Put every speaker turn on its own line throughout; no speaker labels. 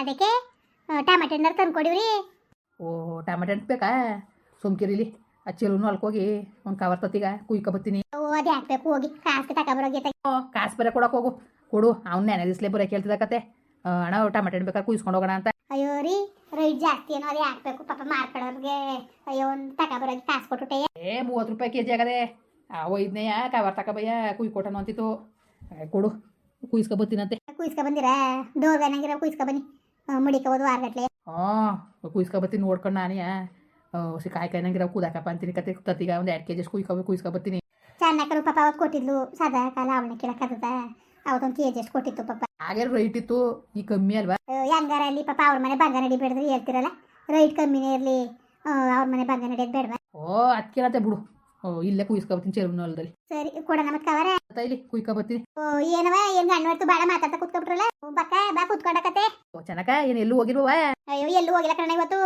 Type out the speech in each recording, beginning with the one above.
ಅದಕ್ಕೆ ಟಮಾಟೆ ಹಣ್ಣಾರು ತಂದ್ಕೊಡಿವ್ರಿ.
ಓ ಟಮಾಟೆ ಹಣ್ಣು ಬೇಕಾ? ಸುಮ್ಕಿರಿಲಿ ಆ ಚೆಲುನು ಅಲ್ಕೋಗಿ ಒಂದು ಕವರ್ ತತ್ತಿಗ ಕುಯ್ಕೊ ಬತ್ತೀನಿ
ಓ ಅದೇ ಹಾಕ್ಬೇಕು ಹೋಗಿ. ಕಾಸು ತಗೊಬರೋಗಿ
ಓ ಕಾಸು ಬರ ಕೊಡಕ್ಕೆ ಹೋಗು. ಕೊಡು ಅವ್ನು ನೆನೆ ದಿಸ್ಲೇ ಬರೋ ಕೇಳ್ತಿದ್ದ ಕತೆ. ಅಣ್ಣ ಟಮಾಟೆ ಹಣ್ಣು ಬೇಕಾದ್ರೆ ಕುಯ್ಸ್ಕೊಂಡು ಹೋಗೋಣ ಅಂತ.
ಅಯ್ಯೋ ರೀ ರೈಟ್ ಜಾಸ್ತಿ ಏನೋ ಅದೇ ಹಾಕ್ಬೇಕು ಪಾಪ ಮಾರ್ಕೊಳ್ಳೋರ್ಗೆ ಅಯ್ಯೋ ಒಂದು ತಗೊಬರೋಗಿ ಕಾಸು ಕೊಟ್ಟುಟ್ಟೆ
ಏ ಮೂವತ್ತು ರೂಪಾಯಿ ಕೆ ಜಿ ಆಗದೆ. ಆ ಒಯ್ದನೆಯ ಕವರ್ ತಗೊಬಯ್ಯ ಕುಯ್ಕೊಟ್ಟನು ಅಂತಿತ್ತು. ಏ, ಕೊಡು ಕುಯ್ಸ್ಕೊ ಬತ್ತೀನಂತೆ
ಕುಯ್ಸ್ಕೊ ಬಂದಿರಾ ಮುಡಿಕೋಬೋದು ವಾರಗಟ್ಲೆ.
ಹಾಂ ಕುಯ್ಸ್ಕೊ ಬತ್ತೀನಿ ನೋಡ್ಕೊಂಡು ನಾನೇ ಸಿ ಕಾಯಿ ಕಾಯ್ನಂಗಿರೋ ಕೂದಾಕಪ್ಪ ಅಂತೀನಿ ಕತೆ ತತ್ತಿಗ ಒಂದು ಎರಡು ಕೆ ಜಿ ಕುಯ್ಕೊ ಕುಯ್ಸ್ಕೊ ಬತ್ತೀನಿ
ಚೆನ್ನಾಕರು ಪಾಪ ಅವತ್ತು ಕೊಟ್ಟಿದ್ಲು ಸದಾ ಕಾಲ ಅವಳನ್ನ ಕೇಳಕ್ಕದ ಅವತ್ತೊಂದು ಕೆ ಜಿ ಎಷ್ಟು ಕೊಟ್ಟಿತ್ತು ಪಾಪ.
ಹಾಗೆ ರೈಟ್ ಇತ್ತು? ಈ ಕಮ್ಮಿ ಅಲ್ವಾ?
ಹೆಂಗಾರ ಅಲ್ಲಿ ಪಾಪ ಅವ್ರ ಮನೆ ಬಂಗಾರ ನಡಿಬೇಡ್ರಿ ಹೇಳ್ತಿರಲ್ಲ ರೈಟ್ ಕಮ್ಮಿನೇ ಇರಲಿ ಅವ್ರ ಮನೆ ಬಂಗಾರ ನಡಿಯೋದು ಬೇಡವಾ.
ಓ ಅದಕ್ಕೆ ಬಿಡು. ಇಲ್ಲೇ ಕುಯ್ಸ್ಕೊ ಬರ್ತೀನಿ ಚೆಲುವಿನ ಹೊಲದಲ್ಲಿ.
ಸರಿ ಕೊಡೋಣ ಮತ್ತೆ ಕವರ
ಆಯ್ತಾ ಇಲ್ಲಿ ಕುಯ್ಕೊ ಬರ್ತೀನಿ.
ಓ ಏನವ ಏನ್ ಹೊರ್ತು ಬಾಳ ಮಾತಾಡ್ತಾ ಕುತ್ಕೊಬಿಟ್ರಲ್ಲ ಬಕ್ಕ ಬಾ ಕುತ್ಕೊಂಡಕತೆ
ಓ ಚನಕ ಏನ್ ಎಲ್ಲೂ ಹೋಗಿರುವ
ಅಯ್ಯೋ ಎಲ್ಲೂ ಹೋಗಿಲ್ಲ ಕಣ ಇವತ್ತು.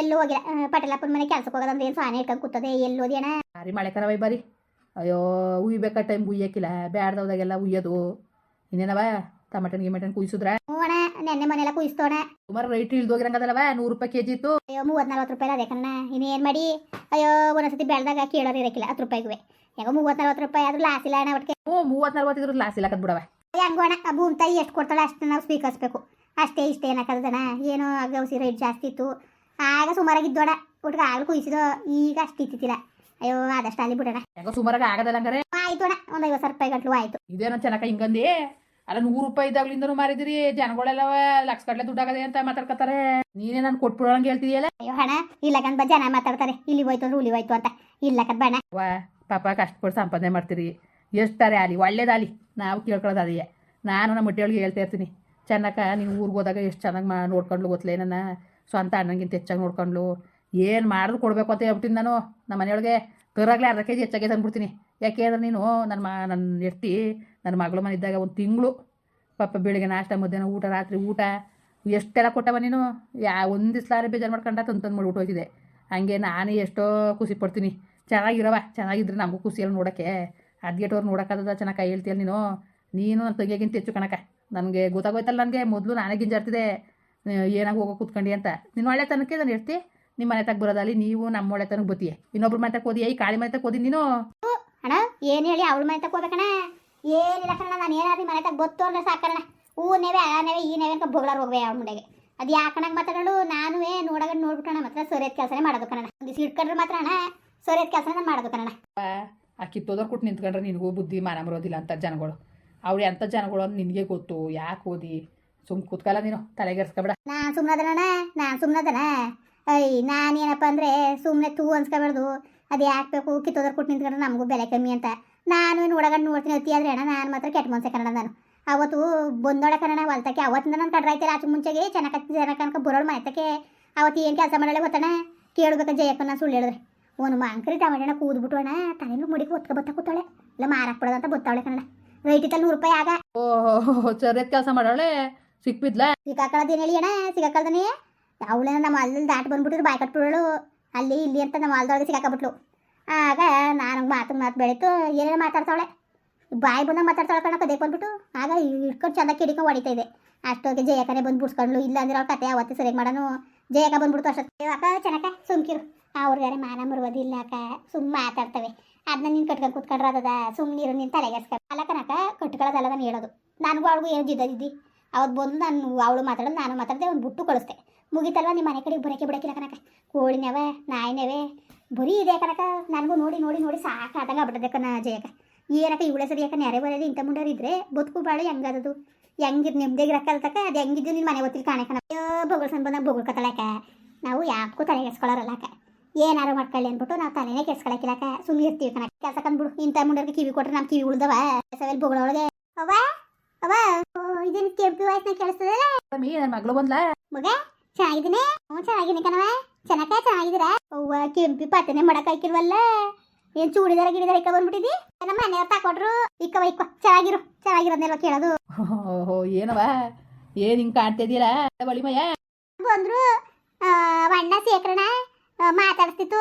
ಎಲ್ಲೂ ಹೋಗಿಲ್ಲ. ಪಟೇಲಪ್ಪನ ಮನೆ ಕೆಲ್ಸಕ್ಕೆ ಹೋಗೋದಂದ್ರೆ ಏನು ಸಾನೆ ಇಟ್ಕೊಂಡು ಕೂತದೆ ಎಲ್ಲಿ ಓದಿಯಣ
ಬಾರಿ ಮಳೆ ಕರವೈ ಬಾರಿ. ಅಯ್ಯೋ ಉಯ್ಬೇಕಾ ಟೈಮ್ ಉಯ್ಯಕ್ಕಿಲ್ಲ ಬ್ಯಾಡ್ದವ್ದಾಗೆಲ್ಲ ಉಯ್ಯೋದು. ಇನ್ನೇನವ ಟಮಟನ್ ಗಿಮಟನ್ ಕುಯ್ಸಿದ್ರೆ?
ಅಣ್ಣ ನೆನ್ನೆ ಮನೆಲ್ಲ ಕುಯಿಸ್ತೋಣ.
ಸುಮಾರು ರೈಟ್ ಇಳ್ದೋಗಿರಂಗದಲ್ಲವ ನೂರು ರೂಪಾಯಿ ಕೆಜಿ ಇತ್ತು.
ಅಯ್ಯೋ ಮೂವತ್ತು ನಲ್ವತ್ತು ರೂಪಾಯಿ ಅದೇ ಕಣ್ಣ. ಇನ್ನೇನು ಮಾಡಿ? ಅಯ್ಯೋ ಒಂದೊಂದ್ಸತಿ ಬೆಳ್ದಾಗ ಕೇಳೋರು ಇರಕ್ಕಿಲ್ಲ ಹತ್ತು ರೂಪಾಯಿಗೂ ಯಾಕೋ ಮೂವತ್ತು ನಲ್ವತ್ತು ರೂಪಾಯಿ ಆದ್ರೂ ಲಾಸ್ ಇಲ್ಲ ಅಣ್ಣ ಒಟ್ಟಿಗೆ.
ಹ್ಞೂ ಮೂವತ್ತು ನಲ್ವತ್ತು ಇದ್ರ ಲಾಸ್ ಇಲ್ಲ ಬಿಡವ
ಹೆಂಗೋ ಅಣ್ಣ ಆ ಭೂಮಿ ತಾಯಿ ಎಷ್ಟು ಕೊಡ್ತಾಳೆ ಅಷ್ಟು ನಾವು ಸ್ವೀಕರಿಸ್ಬೇಕು ಅಷ್ಟೇ ಇಷ್ಟೇ ಏನಕ್ಕದನ ಏನೋ ಗೌಸಿ ರೇಟ್ ಜಾಸ್ತಿ ಇತ್ತು. ಆಗ ಸುಮಾರಾಗಿದ್ದೋಣ ಒಟ್ಟಿಗೆ ಆಗಲೂ ಕುಯಿಸಿದೋ ಈಗ ಅಷ್ಟು ಇತ್ತಿಲ್ಲ ಅಯ್ಯೋ ಆದಷ್ಟು ಅಲ್ಲಿ ಬಿಡೋಣ.
ಯಾಕೋ ಸುಮಾರಾಗ ಆಗದಲ್ಲ ಹಂಗಾರೆ.
ಆಯ್ತು ಅಣ್ಣ ಒಂದು ಐವತ್ತು ಸಾವಿರ ರೂಪಾಯಿ ಗಂಟ್ಲು ಆಯ್ತು.
ಇದೇನೋ ಚೆನ್ನಾಗಿ ಹಿಂಗಂದಿ? ಅಲ್ಲ ನೂರು ರೂಪಾಯಿ ಇದಾಗ್ಲಿಂದನು ಮಾರಿದಿರಿ ಜನಗಳೆಲ್ಲ ಲಕ್ಷ ಗಟ್ಲೆ ದುಡ್ಡಾಗದೆ ಅಂತ ಮಾತಾಡ್ಕತಾರೆ ನೀನೇ ನಾನು ಕೊಟ್ಬಿಡೋಂಗೆ ಹೇಳ್ತಿದ್ಯಲ್ಲ?
ಅಯ್ಯೋ ಹಣ ಇಲ್ಲ ಕಂದ್ ಜನ ಮಾತಾಡ್ತಾರೆ. ಇಲ್ಲಿ ಹೋಯ್ತು ಅಂದ್ರೆ ಉಲಿ ಹೋಯ್ತು ಅಂತ. ಇಲ್ಲ ಕದ್ ಬಣ್ಣ
ವಾ ಪಾಪ ಕಷ್ಟಪಟ್ಟು ಸಂಪಾದನೆ ಮಾಡ್ತೀರಿ. ಎಷ್ಟಾರೆ ಆಲಿ ಒಳ್ಳೇದಾಲಿ. ನಾವು ಕೇಳ್ಕೊಳ್ಳೋದು ಅದೇ. ನಾನು ನಮ್ಮ ಮಟ್ಟಿಯೊಳಗೆ ಹೇಳ್ತಾ ಇರ್ತೀನಿ. ಚೆನ್ನಕ ನೀವು ಊರಿಗೆ ಹೋದಾಗ ಎಷ್ಟು ಚೆನ್ನಾಗಿ ಮಾ ನೋಡ್ಕೊಂಡ್ಲು ಗೊತ್ತಲೇ ನನ್ನ ಸ್ವಂತ ಅಣ್ಣಂಗಿಂತ ಹೆಚ್ಚಾಗಿ ನೋಡ್ಕೊಂಡ್ಲು. ಏನು ಮಾಡಿದ್ರು ಕೊಡಬೇಕು ಅಂತ ಹೇಳ್ಬಿಟ್ಟಿನಿ ನಾನು ನಮ್ಮ ಮನೆಯೊಳಗೆ. ಕರಾಗ್ಲೇ ಅರ್ಧ ಕೆ ಜಿ ಹೆಚ್ಚಾಗೆ ತಂದ್ಬಿಡ್ತೀನಿ. ಯಾಕೆ ಅಂದ್ರೆ ನೀನು ನನ್ನ ಮಾ ನನ್ನ ಎತ್ತಿ ನನ್ನ ಮಗಳು ಮನೆ ಇದ್ದಾಗ ಒಂದು ತಿಂಗಳು ಪಾಪ ಬೆಳಿಗ್ಗೆ ನಾಷ್ಟ, ಮಧ್ಯಾಹ್ನ ಊಟ, ರಾತ್ರಿ ಊಟ, ಎಷ್ಟೆಲ್ಲ ಕೊಟ್ಟವ ನೀನು? ಯಾ ಒಂದು ದಿವ್ಸಲಾರೆ ಬೇಜಾರು ಮಾಡ್ಕೊಂಡ ತಂದು ತಂದು ಮಾಡ್ಬಿಟ್ಟು ಹೋಯ್ತಿದೆ ಹಂಗೆ ನಾನೇ ಎಷ್ಟೋ ಖುಷಿ ಪಡ್ತೀನಿ. ಚೆನ್ನಾಗಿರವ, ಚೆನ್ನಾಗಿದ್ರೆ ನಮಗೂ ಖುಷಿಯಲ್ಲಿ ನೋಡೋಕ್ಕೆ. ಅದ್ಗೆಟೋರು ನೋಡೋಕ್ಕಾಗದ ಚೆನ್ನಾಗಿ ಕೈ ಹೇಳ್ತೀಯಲ್ಲ ನೀನು? ನೀನು ನನ್ನ ತಂಗಿಯಾಗಿಂತ ಹೆಚ್ಚು ಕಣಕ. ನನಗೆ ಗೊತ್ತಾಗೋಯ್ತಲ್ಲ ನನಗೆ, ಮೊದಲು ನಾನೇ ಗಿಂಜಾಡ್ತಿದ್ದೆ ಏನಾಗ ಹೋಗೋ ಕೂತ್ಕೊಂಡು ಅಂತ. ನೀನು ಒಳ್ಳೆ ತನಕ ನಾನು ಹೇಳ್ತಿ ನಿಮ್ಮ ಮನೆ ತಗ ಬರೋದಲ್ಲಿ ನೀವು ನಮ್ಮ ಒಳ್ಳೆ ತನಕ ಬತ್ತೀಯ ಇನ್ನೊಬ್ರ ಮನೆ ತಗ ಓದಿ ಈ ಕಾಳಿ ಮನೆ ತಗ ಓದಿ ನೀನು?
ಅಣ್ಣ ಏನು ಹೇಳಿ ಅವಳ ಮನೆ ತಗ ಹೋಗ್ಬೇಕಣ್ಣ? ಏನಿಲ್ಲ ಕಣ ನಾನು ಏನಾದ್ರೂ ಮನೆ ತಗ ಗೊತ್ತು ಅಂದ್ರೆ ಸಾಕಣ್ಣ. ಹೂ ನೆವೆ ಆ ನೆವೆ ಈ ನೆವೆ ಅಂತ ಬೊಗಳಾರ ಹೋಗ್ವೆ ಅವ್ರ ಮುಂಡೆಗೆ ಅದು ಯಾಕಣಂಗೆ ಮಾತಾಡೋಳು ನಾನು ನೋಡಗ ನೋಡ್ಬಿಟ್ಟಣ ಮಾತ್ರ ಸರಿಯಾದ ಕೆಲಸನೇ ಮಾಡೋದು ಕಣ ಒಂದು ಇಟ್ಕೊಂಡ್ರೆ ಮಾತ್ರ ಅಣ್ಣ ಸರಿಯಾದ ಕೆಲಸ ನಾನು ಮಾಡೋದು ಕಣ
ಆ ಕಿತ್ತೋದವ್ರು ಕೊಟ್ಟು ನಿಂತ್ಕೊಂಡ್ರೆ ನಿನಗೂ ಬುದ್ಧಿ ಮಾನ ಬರೋದಿಲ್ಲ ಅಂತ ಜನಗಳು. ಅವ್ರು ಎಂಥ ಜನಗಳು ಅಂತ ನಿನಗೆ ಗೊತ್ತು ಯಾಕೆ ಓದಿ? ಸುಮ್ ಕೂತ್ಕಲ್ಲ ನೀನು ತಲೆಗೆರ್ಸ್ಕೊಬೇಡ
ನಾನು ಸುಮ್ಮನದನಣ್ಣ ನಾನು ಸುಮ್ಮನದನ ಐ ನಾನೇನಪ್ಪ ಅಂದರೆ ಸುಮ್ಮನೆ ತೂ ಅನ್ಸ್ಕೊಬಾರ್ದು. ಅದು ಯಾಕೆ ಬೇಕು? ಕಿತ್ತೋದ್ರ ಕೊಟ್ಟು ನಿಂತ್ಕೊಂಡ್ರೆ ನಮಗೂ ಬೆಲೆ ಕಮ್ಮಿ ಅಂತ. ನಾನು ನೋಡಗಂಡು ನೋಡ್ತೀನಿ ಅತಿ ಆದರೆ ಅಣ್ಣ ನಾನು ಮಾತ್ರ ಕೆಟ್ಟ ಮನ್ಸೆ ಕನ್ನಡ ನಾನು. ಅವತ್ತು ಬಂದೋಡ ಕನ್ನಡ ಹೊಲ್ತಕ್ಕೆ ಅವತ್ತಿಂದ ನಾನು ಆಯ್ತಾರೆ ಆಚೆ ಮುಂಚೆಗೆ ಚೆನ್ನಾಗಿ ಜನ ಕನಕ ಬರೋಳು ಮನೆತಕ್ಕೆ. ಅವತ್ತು ಏನು ಕೆಲಸ ಮಾಡಲ್ಲ ಗೊತ್ತಣ್ಣ? ಕೇಳ್ಬೇಕು ಜಯಕ್ಕ ನಾನು ಸುಳ್ಳು ಹೇಳಿದ್ರೆ. ಒಂದು ಮಾಂಕರಿ ಟಮಾಟಣ ಕೂದ್ಬಿಟ್ಟು ಅಣ್ಣ ತಲೆನೂ ಮುಡಿಗೆ ಒತ್ಕ ಬತ್ತ ಕೂತಾಳೆ. ಇಲ್ಲ ಮಾರಕ್ಕೆ ಅಂತ ಗೊತ್ತಾವಳೆ ಕನ್ನಡ. ರೈಟ್ ಇತ್ತಲ್ಲಿ ನೂರು ರೂಪಾಯಿ ಆಗ.
ಓಹೋ ಸರಿಯಾದ ಕೆಲಸ ಮಾಡೋಳೆ ಸಿಕ್ಬಿದ್ಲ?
ಸಿಕ್ಕಾಕಳದೇನು ಹೇಳಿ ಅಣ್ಣ? ಸಿಕ್ಕಾಕಳ್ದನೇ ಅವಳೇನ ನಮ್ಮ ಅಲ್ಲಿ ದಾಟ್ ಬಂದ್ಬಿಟ್ಟಿದ್ರು, ಬಾಯ್ ಕಟ್ಬಿಡೋಳು ಅಲ್ಲಿ ಇಲ್ಲಿ ಅಂತ ನಮ್ಮ ಹೊಲ್ದೊಳಗೆ ಸಿಕ್ಕಾಕಬಿಟ್ಲು ಆಗ ನಾನು ಮಾತು ಮಾತು ಬೆಳೀತು, ಏನೇನು ಮಾತಾಡ್ತಾವಳೆ. ಬಾಯಿ ಬಂದಾಗ ಮಾತಾಡ್ತಾಳೆ ಕಣ ಕದೇ ಬಂದ್ಬಿಟ್ಟು. ಆಗ ಇಟ್ಕೊಂಡು ಚಂದ ಕಿಡಿಕೊಂಡು ಹೊಡಿತಾ ಇದೆ. ಅಷ್ಟೊತ್ತಿಗೆ ಜಯಕನೇ ಬಂದು ಬಿಡ್ಸ್ಕೊಂಡ್ಲು ಇಲ್ಲ ಅಂದ್ರೆ ಅವ್ರ ಕತೆ ಅವತ್ತೇ ಸರಿಯಾಗಿ ಮಾಡೋನು. ಜಯಕ ಬಂದ್ಬಿಡ್ತು ಅಷ್ಟೊತ್ತಿಗೆ ಅಕ್ಕ ಚೆನ್ನಕ ಸುಮ್ಕಿರು. ಅವ್ರಿಗಾರೆ ಮಾನ ಮರುವುದಿಲ್ಲ ಅಕ್ಕ. ಸುಮ್ಮ ಮಾತಾಡ್ತವೆ. ಅದನ್ನ ನೀನು ಕಟ್ಕೊಂಡು ಕೂತ್ಕೊಂಡ್ರೆ ಅದದ? ಸುಮ್ಮನಿರು ನೀನು ತಲೆಗೆಸ್ಕ ಅಲ್ಲ ಕಟ್ಕೊಳ್ಳೋದಲ್ಲ ನಾನು ಹೇಳೋದು. ನನಗೂ ಅವಳಿಗೂ ಏನು ಜಿದ್ದಿದ್ದಿ ಅವತ್ತು ಬಂದು ನಾನು ಅವಳು ಮಾತಾಡೋದು, ನಾನು ಮಾತಾಡಿದೆ ಒಂದು ಬುಟ್ಟು ಕಳಿಸ್ದೆ. ಮುಗಿತಲ್ವ ನಿಮ್ಮ ಮನೆ ಕಡೆಗೆ ಬರೋಕೆ ಬಿಡೋಕಿಲ್ಲ ಕನಕ ಕೋಳಿನವೆ ನಾಯಿನವೆ ಬರೀ ಇದೆ ಕನಕ ನನಗೂ ನೋಡಿ ನೋಡಿ ನೋಡಿ ಸಾಕಾದಂಗೆ ಆಗ್ಬಿಟ್ಟದೆ ಕಣ ಜಯಕ ಏನಕ್ಕ ಇವಳೆ ಸರಿ ಯಾಕೆ ನೆರೆ ಬರೋದು ಇಂಥ ಮುಂಡೋರು ಇದ್ರೆ? ಬದುಕು ಬಾಳು ಹೆಂಗದದು ಹೆಂಗಿರ್ ನಿಮ್ದೇಗೆ ರೊಕ್ಕಲ್ತಕ್ಕ ಅದು ಹೆಂಗಿದ್ದು ನಿನ್ನ ಮನೆ ಗೊತ್ತಿಲ್ಲ ಕಾಣೆ ಕಣ ಅಯ್ಯೋ ಬೊಗಳ್ಸನ್ ಬಂದಾಗ ಬೊಗಳ್ಕೊತಾಳಕ ನಾವು ಯಾಕೂ ತಲೆ ಕೆಡ್ಸ್ಕೊಳ್ಳೋರಲ್ಲಕ ಏನಾರು ಮಾಡ್ಕೊಳ್ಳಿ ಅಂದ್ಬಿಟ್ಟು ನಾವು ತಲೆನೇ ಕೆಡ್ಸ್ಕೊಳಕಿಲ್ಲಕ ಸುಮ್ಮನೆ ಇರ್ತೀವಿ ಕಣ ಕೆಲಸ ಕಂದ್ಬಿಡು ಇಂಥ ಮುಂಡೋರಿಗೆ ಕಿವಿ ಕೊಟ್ರೆ ನಮ್ಮ ಕಿವಿ ಉಳ್ದವ. ಸವೆಲ್ ಬೊಗಳೊಳಗೆ ಅವ ಅವ್ವ? ಇದನ್ನ ಕೆಂಪು ವಯಸ್ಸಿನ ಕೇಳಿಸ್ತದಲ್ಲ?
ನನ್ನ ಮಗಳು ಬಂದ್ಲ?
ಮಗ? ಚೆನ್ನಾಗಿದ್ದೀನಿ? ಹ್ಞೂ ಚೆನ್ನಾಗಿದ್ದೀನಿ ಕಣವ ಚೆನ್ನಾಗ ಚೆನ್ನಾಗಿದ್ದೀರ? ಅವ್ವ ಕೆಂಪಿ ಪತ್ತನೆ ಮಾಡಕ್ ಹಾಕಿರ್ವಲ್ಲ. ಏನ್ ಚೂಡಿದಾರ ಗಿಡಿದಾರ ಇಕ್ಕ ಬಂದ್ಬಿಟ್ಟಿದಿ? ನಮ್ಮ ಮನೆಯವ್ರು ತಕೊಟ್ರು. ಇಕ್ಕವ ಇಕ್ಕ ಚೆನ್ನಾಗಿರು ಚೆನ್ನಾಗಿರೋದನ್ನೆಲ್ಲ ಕೇಳೋದು?
ಓಹೋ ಏನವ ಏನು ಹಿಂಗೆ ಕಾಣ್ತಿದ್ಯಲ್ಲ ಬಳಿಮಯ್ಯ
ಬಂದ್ರು. ಅಣ್ಣ ಶೇಖರಣ ಮಾತಾಡ್ತಿತ್ತು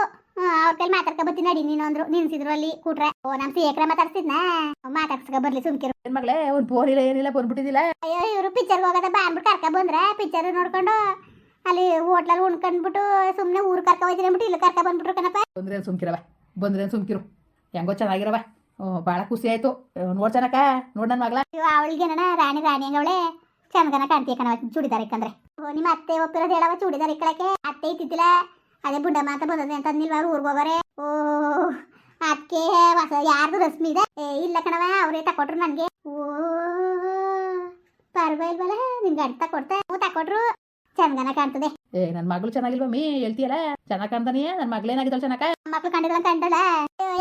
ಅವ್ರ ಕೈಲಿ ಮಾತಾಡ್ಕೊ ಬರ್ತೀನಿ ನಡಿ ನೀನು ಅಂದ್ರು. ನಿನ್ಸಿದ್ರು ಅಲ್ಲಿ ಕೂಟ್ರೆ. ಓ ನಮ್ ಏಕ್ರ ಮಾತಾಡ್ತಿದ್ನ ಮಾತಾಡ್ಸ್ಕೊ ಬರ್ಲಿ ಸುಮ್ಕಿರು.
ಏನ್ ಮಗಳೇ ಒಂದು ಫೋನ್ ಇಲ್ಲ ಏನಿಲ್ಲ ಬಂದ್ಬಿಟ್ಟಿದಿಲ್ಲ
ಅಯ್ಯೋ ಇವರು ಪಿಕ್ಚರ್ಗೆ ಹೋಗೋದ ಬಾ ಕರ್ಕ ಬಂದ್ರೆ. ಪಿಕ್ಚರ್ ನೋಡ್ಕೊಂಡು ಅಲ್ಲಿ ಹೋಟ್ಲಲ್ಲಿ ಉಣ್ಕೊಂಡ್ಬಿಟ್ಟು ಸುಮ್ಮನೆ ಊರು ಕರ್ಕ ಹೋಯ್ತೀನಿ ಅಂದ್ಬಿಟ್ಟು ಇಲ್ಲಿ ಕರ್ಕ ಬಂದ್ಬಿಟ್ರು ಕಣಪ್ಪ.
ಬಂದ್ರೆ ಸುಮ್ಕಿರವ ಬಂದ್ರೆ ಸುಮ್ಕಿರು. ಹೆಂಗೋ ಚೆನ್ನಾಗಿರವ ಭಾಳ ಖುಷಿ ಆಯ್ತು. ನೋಡ್ ಚೆನ್ನಕ ನೋಡ್ ನನ್ನ ಮಗಳ.
ಅವಳಿಗೆ ನನ ರಾಣಿ ರಾಣಿ ಹಂಗವಳೆ ಚಂದಗನ ಕಾಣ್ತೀಯ ಕಣವ ಚೂಡಿದಾರ ಇಕ್ಕಂದ್ರೆ. ನಿಮ್ಮ ಅತ್ತೆ ಒಪ್ಪಿರೋದು ಹೇಳವ ಚೂಡಿದಾರ ಇಕ್ಕಳಕ್ಕೆ. ಅತ್ತೆ ಇತ್ತಿಲ್ಲ ಅದೇ ಬುಡ್ಡಮ್ಮ ಅಂತ ಬಂದದೆ ಅಂತ ಅಂದಿಲ್ವ ಊರಿಗೆ ಹೋಗೋರೆ? ಓ ಅದಕ್ಕೆ ಹೊಸ ಯಾರ್ದು ರಶ್ಮಿ ಇದೆ? ಏ ಇಲ್ಲ ಕಣವ ಅವರೇ ತಕೊಟ್ರು ನನಗೆ. ಓ ಪರವಾಗಿಲ್ವಲ್ಲ ನಿನ್ಗೆ ಅಡ್ತ ಕೊಡ್ತಾ ತಕೊಟ್ರು. ಚಂದಗನ ಕಾಣ್ತದೆ.
ಏ ನನ್ ಮಗಳು ಚೆನ್ನಾಗಿಲ್ವ ಮೀ? ಹೇಳ್ತೀಯಲ್ಲ? ಚೆನ್ನಾಗ್ ಕಾಣ್ತಾನೆ ನನ್ನ ಮಗಳೇನಾಗಿದ್ದಾಳೆ ಚೆನ್ನಕ
ಮಕ್ಳು ಕಂಡಿಲ್ಲ ಅಂತ ಅಂಟಲ್ಲ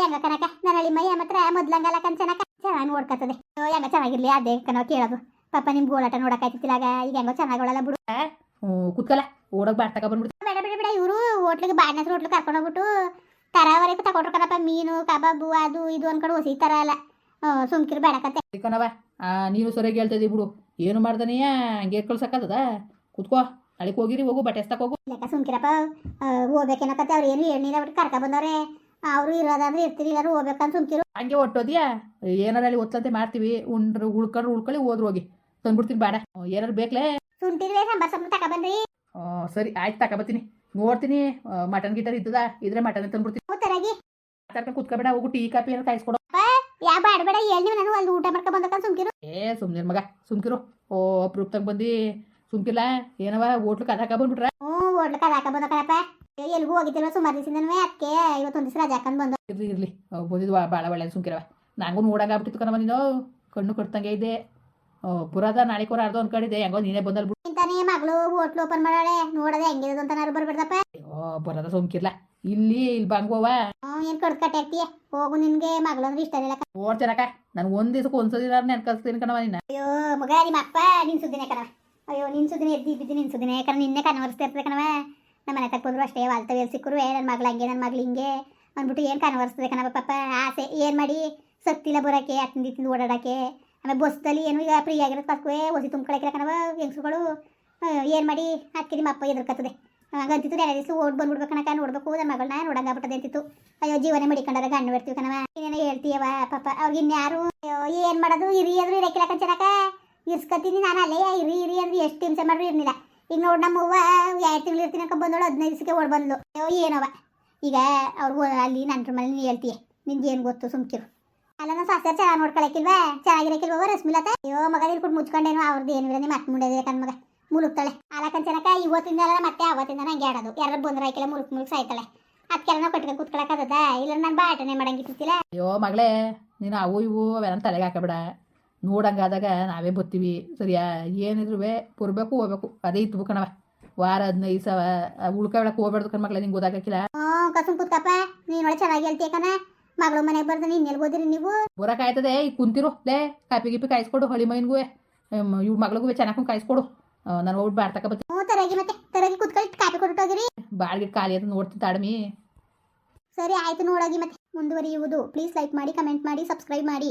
ಹೆಂಗ ಕನಕ ನನ್ನ ಮೈ ಮಾತ್ರ ಮೊದ್ಲಂಗಲ್ಲ ಕಣ್ ಚೆನ್ನಕ ಚೆನ್ನಾಗಿ ನೋಡ್ಕತ್ತದೆ. ಹೆಂಗ ಚೆನ್ನಾಗಿರ್ಲಿ ಅದೇ ಕನೋ ಕೇಳೋದು. ಪಾಪ ನಿಮ್ಗೆ ಓಡಾಟ ನೋಡಕ್ಕಾಯ್ತಿತ್ತಿಲಾಗ ಈಗ ಹೆಂಗೋ ಚೆನ್ನಾಗೊಳಲ್ಲ ಬಿಡು.
ಹ್ಞೂ ಕೂತ್ಕಲ್ಲ. ಓಡೋಗಿ ಬಾಟ್ ತಕ ಬಂದ್ಬಿಡ್ತು
ಬೇಡ ಬೇಡ ಬೇಡ ಇವರು ಹೋಟ್ಲಿಗೆ ಬಾಡ್ನ ಹೋಟ್ಲಿಗೆ ಕರ್ಕೊಂಡು ಹೋಗ್ಬಿಟ್ಟು ತರಾವರೆಗೂ ತಗೊಂಡ್ರು ಕಣಪ್ಪ ಮೀನು ಕಬಾಬು ಅದು ಇದು ಅನ್ಕೊಂಡು ಹೊಸಿ ತರ ಅಲ್ಲ ಸುಮ್ಕಿರು ಬೇಡ ಕತೆ.
ಕಣವ ನೀನು ಸರಿಯಾಗಿ ಹೇಳ್ತಾ ಇದ್ದೀವಿ ಬಿಡು. ಏನು ಮಾಡ್ದಾನೆಯ? ಹಂಗೆ ಕಳ್ಸಕ್ಕದ ಕೂತ್ಕೋ. ಅಲ್ಲಿಗೆ ಹೋಗಿರಿ ಹೋಗು ಬಟ್ಟೆ ಎಸ್ತಕ್ ಹೋಗು.
ಲೆಕ್ಕ ಸುಮ್ಕಿರಪ್ಪ. ಹೋಗ್ಬೇಕೇನಕತ್ತೆ? ಕತೆ ಅವ್ರು ಏನು ಹೇಳಿಲ್ಲ ಬಿಟ್ಟು ಕರ್ಕ ಬಂದವ್ರೆ. ಅವರು ಇರೋದಾದ್ರೆ ಇರ್ತೀರಿ ಇಲ್ಲಾರು ಹೋಗ್ಬೇಕಂತ ಸುಮ್ಕಿರು.
ಹಂಗೆ ಒಟ್ಟೋದ್ಯಾ ಏನಾರ ಅಲ್ಲಿ ಒತ್ತಂತೆ ಮಾಡ್ತೀವಿ. ಉಂಡ್ರು ಉಳ್ಕೊಂಡ್ರು ಉಳ್ಕೊಳ್ಳಿ ಹೋದ್ರು ಹೋಗಿ. ತಂದ್ಬಿಡ್ತೀನಿ ಬೇಡ. ಏನಾರು ಬೇಕಲೇ?
ಸುಂಟಿರ್ವೆ ಸಾಂಬಾರ್ ತಕ ತಗೊಬನ್ರಿ
ಸರಿ ಆಯ್ತು ತಗೊಬತ್ತೀನಿ ನೋಡ್ತೀನಿ. ಮಟನ್ ಗಿಟರ್ ಇದ್ದದ ಇದ್ರೆ ಮಟನ್ ತಂದ್ಬಿಡ್ತೀನಿ.
ಹೋಗ್ತಾರಾಗಿ
ಮಾತಾಡ್ಕೊಂಡು ಕುತ್ಕೋಬೇಡ ಹೋಗು ಟೀ ಕಾಪಿ ಏನಾರು ಕಾಯಿಸ್ಕೊಡು.
ಯಾ ಬಾಡ ಬೇಡ ಹೇಳಿ ನೀವು? ನಾನು ಅಲ್ಲಿ ಊಟ ಮಾಡ್ಕೊಂಡ್ ಬಂದಕ್ಕ ಸುಮ್ಕಿರು.
ಏ ಸುಮ್ನಿರ್ ಮಗ ಸುಮ್ಕಿರು. ಓ ಅಪ್ರೂಪ್ತಾಗ ಬಂದು. ಸುಮ್ಕಿಲ್ಲ ಏನವ ಹೋಟ್ಲು ಕದಾಕ ಬಂದ್ಬಿಟ್ರ?
ಹ್ಞೂ ಹೋಟ್ಲು ಅದು ಹಾಕ ಬಂದಕ್ಕಳಪ್ಪ ಎಲ್ಗೂ ಹೋಗಿದ್ದಿಲ್ವ ಸುಮಾರು ದಿವಸದಿಂದನೂ ಅದಕ್ಕೆ ಇವತ್ತೊಂದು ದಿವಸ ರಜೆ ಹಾಕೊಂಡು ಬಂದು.
ಇರ್ಲಿ ಇರ್ಲಿ. ಬಂದಿದ್ವ ಭಾಳ ಒಳ್ಳೆಯದು ಸುಮ್ಕಿರವ. ನಂಗೂ ನೋಡಂಗ ಆಗ್ಬಿಟ್ಟಿತ್ತು ಕಣವ ನೀನು. ಕಣ್ಣು ಕೊಡ್ತಂಗೆ ಇದೆ. ಪುರದ ನಾಳೆ ಕೋರ ಅರ್ಧ ಅನ್ಕೊಂಡಿದ್ದೆ ಹೆಂಗೋ ನೀನೇ ಬಂದಲ್ ಬಿಡು
ಇಂತಾನೆ ಮಗಳು ಹೋಟ್ಲು ಓಪನ್ ಮಾಡಾಳೆ. ನೋಡದೆ ಹೆಂಗಿರೋದು ಅಂತ ನಾನು ಬರ್ಬಿಡ್ದಪ್ಪ.
ಅಯ್ಯೋ ಬರದ ಸುಮ್ಕಿರ್ಲ. ಇಲ್ಲಿ ಇಲ್ಲಿ ಬಂಗೋವ
ಏನು ಕಡ್ದು ಕಟ್ಟಾಕ್ತೀಯ ಹೋಗು ನಿನ್ಗೆ. ಮಗಳು ಅಂದ್ರೆ ಇಷ್ಟ ಇಲ್ಲ
ನೋಡ್ತೀರಕ್ಕ ನಾನು ಒಂದ್ ದಿವಸಕ್ಕೆ ಒಂದ್ಸತಿ ನೆನ್ಕಸ್ತೀನಿ ಕಣವ ನಿನ್ನ
ಅಯ್ಯೋ ಮಗ ನಿಮ್ಮ ಅಪ್ಪ ನಿನ್ ಸುದ್ದಿನೇ ಕಣವ ಅಯ್ಯೋ ನಿನ್ ಸುದಿನ ಎದ್ದಿ ಬಿದ್ದು ನಿನ್ ಸುದ್ದಿನೇ ಯಾಕಂದ್ರೆ ನಿನ್ನೆ ಕನವರಿಸ್ತಾ ಇರ್ತದೆ ಕಣವ ನಮ್ಮ ಮನೆ ತಕ್ಕ ಬಂದ್ರು ಅಷ್ಟೇ ವಾಲ್ತವೆ ಸಿಕ್ಕರು ನನ್ನ ಮಗಳು ಹಂಗೆ ನನ್ನ ಮಗಳು ಹಿಂಗೆ ಅಂದ್ಬಿಟ್ಟು ಏನು ಕನವರಿಸ್ತದೆ ಕಣವ ಪಾಪ. ಆಸೆ, ಏನು ಮಾಡಿ? ಸತ್ತಿಲ್ಲ ಬರೋಕ್ಕೆ ಅತ್ತಿಂದ ತಿಂದು ಓಡಾಡಕ್ಕೆ ಆಮೇಲೆ ಬಸ್ದಲ್ಲಿ ಏನು ಈಗ ಫ್ರೀ ಆಗಿರೋದು ಕಸ್ಕುವೆ ಒಸಿ ತುಂಬ್ಕೊಳಕ್ಕೆ ಕಣವ ಹೆಂಗಸುಗಳು ಏನು ಮಾಡಿ? ಅದಕ್ಕೆ ನಿಮ್ಮ ಅಪ್ಪ ಎದುರ್ಕತ್ತದೆ ಹಂಗಂತಿತ್ತು ಎರಡು ದಿವಸ ಓಡ್ ಬಂದ್ಬಿಡ್ಬೇಕು ಕಣಕ ನೋಡ್ಬೇಕು ನನ್ನ ಮಗಳನ್ನ ನೋಡಂಗಾಗ್ಬಿಟ್ಟದೆ ಅಂತಿತ್ತು. ಅಯ್ಯೋ, ಜೀವನ ಮಡಿಕೊಂಡಾರ ಗಣ್ಣು ಬಿಡ್ತೀವಿ ಕಣವ ಏನೇನೋ ಹೇಳ್ತೀಯವ ಪಾಪ. ಅವ್ರಿಗೆ ಇನ್ಯಾರು? ಅಯ್ಯೋ, ಏನು ಮಾಡೋದು? ಇರಿ ಆದ್ರೂ ಇರಕ್ಕಿಲ್ಲ ಕಂಚನಕ ಇರ್ಸ್ಕೊತೀನಿ ನಾನು ಅಲ್ಲೇ, ಇರಿ ಇರಿ ಅಂದ್ರೆ ಎಷ್ಟು ಹಿಂಸೆ ಮಾಡ್ರಿ ಇರ್ಲಿಲ್ಲ. ಈಗ ನೋಡಿ ನಮ್ಮ ಅವ್ವ ಎರಡು ತಿಂಗಳು ಇರ್ತೀನಿ ಅಕ್ಕ ಬಂದೋಳು ಹದಿನೈದು ದಿವಸಕ್ಕೆ ಓಡ್ ಬಂದ್ಲು. ಏನವ? ಈಗ ಅವ್ರು ಅಲ್ಲಿ ನನ್ನ ಮನೇಲಿ ನೀ ಹೇಳ್ತೀಯ? ಏನು ಗೊತ್ತು ಸುಮ್ಕಿರು. ಅಲ್ಲ, ನಾನು ಸಸ್ಯ ಚೆನ್ನಾಗಿ ನೋಡ್ಕೊಳಕ್ಕಿಲ್ವಾ ಚೆನ್ನಾಗಿರಕ್ಕಿಲ್ವ ರಶ್ಮಿಲತ ಅಯ್ಯೋ ಮಗ ಇಲ್ಕೊಂಡು ಮುಚ್ಕೊಂಡೇನು ಅವ್ರದ್ದು ಏನು ಇಲ್ಲ ಮತ್ತೆ ಮುಂಡೆ ಕಣ್ ಮಗ. ಮುಳುಗ್ತಾಳೆ. ಅಲ್ಲ ಕಂಚನಕ ಇವತ್ತಿಂದ ಮತ್ತೆ ಅವತ್ತಿಂದ ನಂಗೆ ಆಡೋದು ಯಾರು ಬಂದ್ರೆ ಆಯ್ಕೆಲ್ಲ ಮುಳುಕ್ ಮುಳುಕ್ ಸಾಯ್ತಾಳೆ. ಅದಕ್ಕೆಲ್ಲ ನಾವು ಕಟ್ಕೊಂಡು ಇಲ್ಲ ನಾನು ಬಾಟನೆ ಮಾಡಂಗಿತ್ತಿಲ್ಲ
ಅಯ್ಯೋ, ಮಗಳೇ, ನೀನು ಅವು ಇವು ಅವೆಲ್ಲ ತಲೆಗೆ ಹಾಕಬೇಡ. ನೋಡಂಗಾದಾಗ ನಾವೇ ಬರ್ತೀವಿ. ಸರಿಯಾ? ಏನಿದ್ರು ಬರ್ಬೇಕು ಹೋಗ್ಬೇಕು. ಅದೇ ಇತ್ತು ಕಣವ ವಾರ ಹದಿನೈದು ಸಾವ ಉಳ್ಕೊಳಕ್ಕೆ ಹೋಗ್ಬಾರ್ದು ಕಣ್ ನಿಂಗೆ ಗೊತ್ತಾಗಕ್ಕಿಲ್ಲ?
ಹ್ಞೂ ಕಸುಮ್ ಕುತ್ಕಪ್ಪ. ನೀನು ಒಳ್ಳೆ ಚೆನ್ನಾಗಿ ಹೇಳ್ತೀಯ ಕಣ. ಮಗಳು ಮನೆಗೆ ಬರ್ದು ನೀನು ಎಲ್ಲಿ ಓದಿರಿ ನೀವು?
ಬರೋಕ್ಕಾಯ್ತದೆ ಈಗ ಕುಂತಿರು. ಲೇ ಕಾಪಿ ಗಿಪಿ ಕಾಯಿಸ್ಕೊಡು ಹೊಳಿ ಮೈನ್ಗೂ ಇವ್ ಮಗಳಿಗೂ ಚೆನ್ನಾಗಿ ಕಾಯಿಸ್ಕೊಡು. ನಾನು ಹೋಗಿ ಬಾರ್ ತಕ ಬರ್ತೀನಿ.
ಹ್ಞೂ ತರಗಿ ಮತ್ತೆ ತರಗಿ ಕುತ್ಕೊಳ್ಳಿ. ಕಾಪಿ ಕೊಟ್ಟೋಗಿರಿ
ಬಾಳ್ಗಿಟ್ಟು ಖಾಲಿ ಅಂತ ನೋಡ್ತೀನಿ ತಾಡಮಿ
ಸರಿ ಆಯ್ತು ನೋಡೋಗಿ ಮತ್ತೆ ಮುಂದುವರಿಯುವುದು. ಪ್ಲೀಸ್ ಲೈಕ್ ಮಾಡಿ ಕಮೆಂಟ್ ಮಾಡಿ ಸಬ್ಸ್ಕ್ರೈಬ್ ಮಾಡಿ.